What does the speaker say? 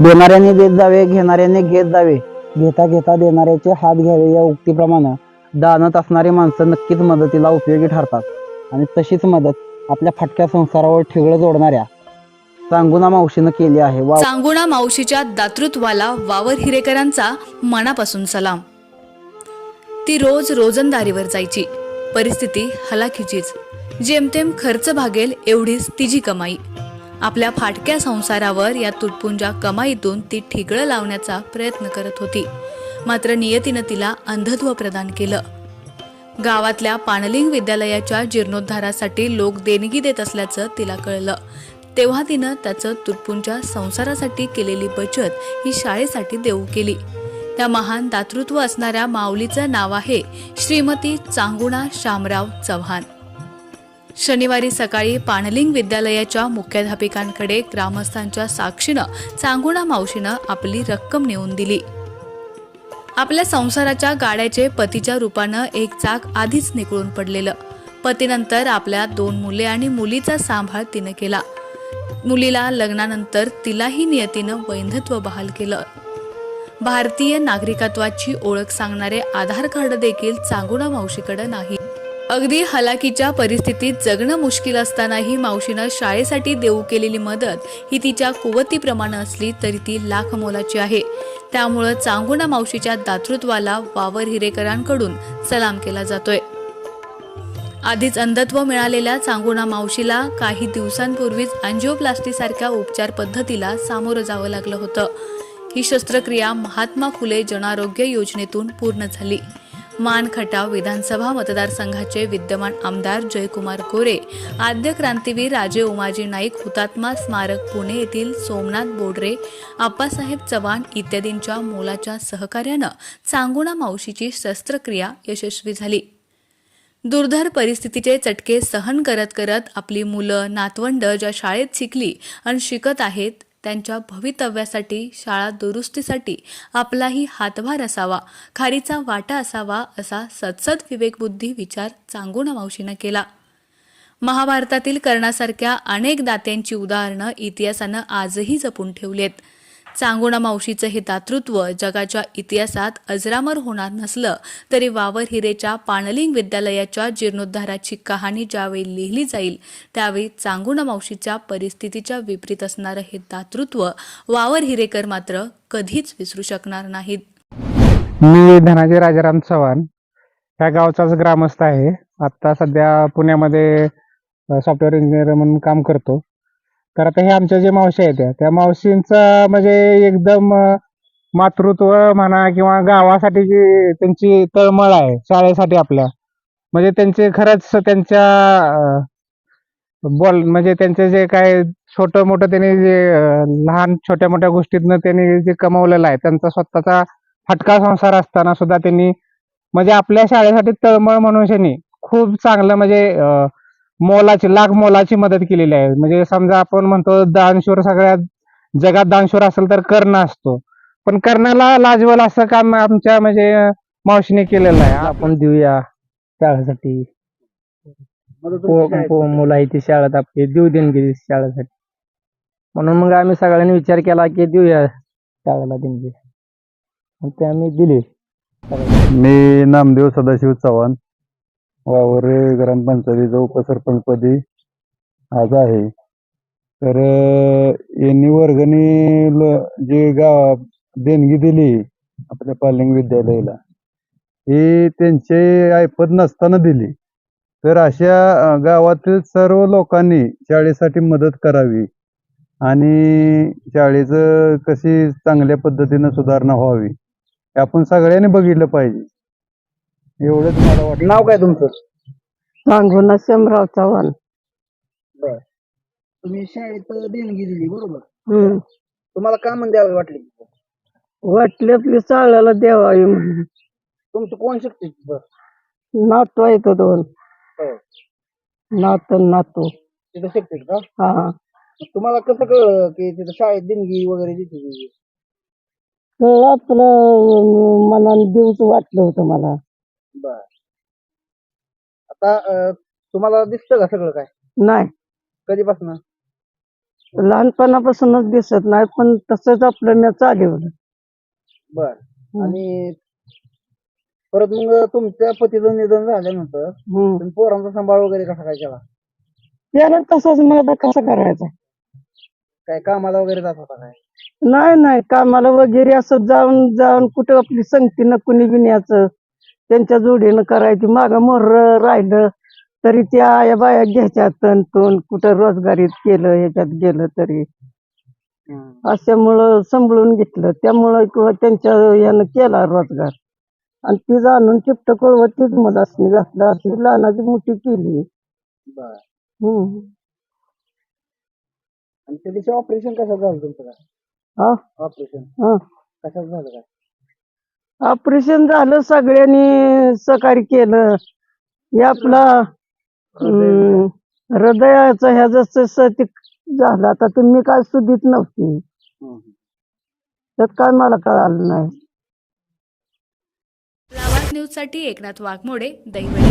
देणाऱ्याने देत जावे घेणाऱ्याने घेत जावे. घेता घेता देणाऱ्याचे हात घ्यावे या उक्तीप्रमाणे दानत असणारी माणसं नक्कीच मदतीला उपयोगी ठरतात. आणि तशीच मदत आपल्या फाटक्या संसारावर ठिगळं जोडणाऱ्या सांगुणा मावशीनं केली आहे. वा सांगुणा मावशीच्या दातृत्वाला वावर हिरेकरांचा मनापासून सलाम. ती रोज रोजंदारीवर जायची. परिस्थिती हलाखीचीच. जेमतेम खर्च भागेल एवढीच तिची कमाई. आपल्या फाटक्या संसारावर या तुटपुंजा कमाईतून ती ठिगळं लावण्याचा प्रयत्न करत होती. मात्र नियतीनं तिला अंधत्व प्रदान केलं. गावातल्या पाणलिंग विद्यालयाच्या जीर्णोद्धारासाठी लोक देणगी देत असल्याचं तिला कळलं. तेव्हा तिनं त्याचं तुटपुंच्या संसारासाठी केलेली बचत ही शाळेसाठी देऊ केली. त्या महान दातृत्व असणाऱ्या माऊलीचं नाव आहे श्रीमती चांगुणा शामराव चव्हाण. शनिवारी सकाळी पाणलिंग विद्यालयाच्या मुख्याध्यापिकांकडे ग्रामस्थांच्या साक्षीनं चांगुणा मावशीनं आपली रक्कम नेऊन दिली. आपल्या संसाराच्या गाड्याचे पतीच्या रूपानं एक चाक आधीच निकळून पडलेलं. पतीनंतर आपल्या दोन मुले आणि मुलीचा सांभाळ तिनं केला. मुलीला लग्नानंतर तिलाही नियतीनं वैंधत्व बहाल केलं. भारतीय नागरिकत्वाची ओळख सांगणारे आधार कार्ड देखील चांगुणा मावशीकडे नाही. अगदी हलाकीच्या परिस्थितीत जगणं मुश्किल असतानाही मावशीनं शाळेसाठी देऊ केलेली मदत ही तिच्या कुवतीप्रमाणे असली तरी ती लाख मोलाची आहे. त्यामुळं चांगुणा मावशीच्या दातृत्वाला वावर हिरेकरांकडून सलाम केला जातोय. आधीच अंधत्व मिळालेल्या चांगुणा मावशीला काही दिवसांपूर्वीच अँजिओप्लास्टीसारख्या उपचार पद्धतीला सामोरं जावं लागलं होतं. ही शस्त्रक्रिया महात्मा फुले जनारोग्य योजनेतून पूर्ण झाली. मान खटाव विधानसभा मतदारसंघाचे विद्यमान आमदार जयकुमार गोरे आद्य क्रांतीवीर राजे उमाजी नाईक हुतात्मा स्मारक पुणे येथील सोमनाथ बोडरे आप्पासाहेब चव्हाण इत्यादींच्या मोलाच्या सहकार्यानं चांगुणा मावशीची शस्त्रक्रिया यशस्वी झाली. दुर्धर परिस्थितीचे चटके सहन करत करत आपली मुलं नातवंड ज्या शाळेत शिकली आणि शिकत आहेत त्यांच्या भवितव्यासाठी शाळा दुरुस्तीसाठी आपलाही हातभार असावा खारीचा वाटा असावा असा सदसद विवेकबुद्धी विचार चांगुणा मावशीनं केला. महाभारतातील कर्णासारख्या अनेक दात्यांची उदाहरणं इतिहासानं आजही जपून ठेवलीत. चांगुणा मावशीचं हे दातृत्व जगाच्या इतिहासात अजरामर होणार नसलं तरी वावर हिरेच्या पाणलिंग विद्यालयाच्या जीर्णोद्धाराची कहाणी ज्यावेळी लिहिली जाईल त्यावेळी चांगुणा मावशीच्या परिस्थितीच्या विपरीत असणारं हे दातृत्व वावर हिरेकर मात्र कधीच विसरू शकणार नाहीत. मी धनाजी राजाराम चव्हाण. ह्या गावचाच ग्रामस्थ आहे. आता सध्या पुण्यामध्ये सॉफ्टवेअर इंजिनियर म्हणून काम करतो. तर आता हे आमच्या जे मावशी आहेत त्या- त्या मावशींचं म्हणजे एकदम मातृत्व म्हणा किंवा गावासाठी जी त्यांची तळमळ आहे शाळेसाठी आपल्या म्हणजे त्यांचे खरंच त्यांच्या बॉल बोल म्हणजे त्यांचे जे काय छोटं मोठं त्यांनी जे लहान छोट्या मोठ्या गोष्टीतनं त्यांनी जे कमवलेलं आहे त्यांचा स्वतःचा फटका संसार असताना सुद्धा त्यांनी म्हणजे आपल्या शाळेसाठी तळमळ म्हणून त्यांनी खूप चांगलं म्हणजे मोलाची लाख मोलाची मदत केलेली आहे. म्हणजे समजा आपण म्हणतो दानशूर सगळ्यात जगात दानशूर असेल तर कर्ण असतो. पण कर्णाला लाजवल असं काम आमच्या म्हणजे मावशीने केलेलं आहे. आपण देऊया शाळेसाठी. पो- पो- मुलं आहे ती शाळेत आपली देऊ देणगी शाळेसाठी. म्हणून मग आम्ही सगळ्यांनी विचार केला की देऊया शाळेला देणगी. ते आम्ही दिली. मी नामदेव सदाशिव चव्हाण. वावर ग्रामपंचायतीचं उपसरपंचपदी आज आहे. तर यांनी वर्गणी ल- जे गाव देणगी दिली आपल्या पालिंग विद्यालयाला ही त्यांचे ऐपत नसताना दिली. तर अशा अं, गावातील सर्व लोकांनी शाळेसाठी मदत करावी आणि शाळेचं कशी चांगल्या पद्धतीनं सुधारणा व्हावी हे आपण सगळ्यांनी बघितलं पाहिजे. एवढंच मला वाटतं नाव काय तुमचं? सांगून शंभराव चव्हाण. तुम्ही शाळेत देणगी दिली बरोबर? हम्म. तुम्हाला का म्हणून द्यावी वाटली? वाटली आपली चाळायला द्यावावी म्हणून. तुमचं कोण शिकते नातू आहेत दोन. हो. नात आणि नातू. तिथं शिकते का? हा. तुम्हाला कसं कळलं की तिथं शाळेत देणगी वगैरे देते? ती? आपलं मनाने देऊच वाटलं होतं मला. बर. आता अं, तुम्हाला दिसतं का सगळं काय? नाही. कधीपासून? लहानपणापासूनच दिसत नाही पण तसंच आपलं मी चालवलं. बर. आणि परत मग तुमच्या पतीचं निधन झाल्यानंतर हम्म. तुम्ही पोरांचा सांभाळ वगैरे कसा काय केला? त्याला तसंच मग आता कसं करायचं? काय कामाला वगैरे जात होता काय? नाही नाही. कामाला वगैरे असं जाऊन जाऊन कुठं आपली संगतीनं कुणी बी न्यायचं त्यांच्या जोडीनं करायची मागं मोर राहिलं तरी त्या आया बाया घ्यायच्या तण कुठं रोजगारीत केलं ह्याच्यात गेलं तरी. अशामुळं सांभाळून घेतलं. त्यामुळं किंवा त्यांच्या यानं केला रोजगार. आणि ती जाणून चिपट कळवत तीच मुलासनी घातलं. अशी लहानाची मोठी केली. हम्म. आणि त्या दिवशी ऑपरेशन कसं झालं तुमचं हा ऑपरेशन हा कशात झालं काय? ऑपरेशन झालं सगळ्यांनी सहकार्य केलं. हे आपला हृदयाचं ह्या जसं ते झालं आता ते मी काय सुधीत नव्हती. त्यात काय मला कळालं नाही. लावाद न्यूजसाठी एकनाथ वाघमोडे दैवळे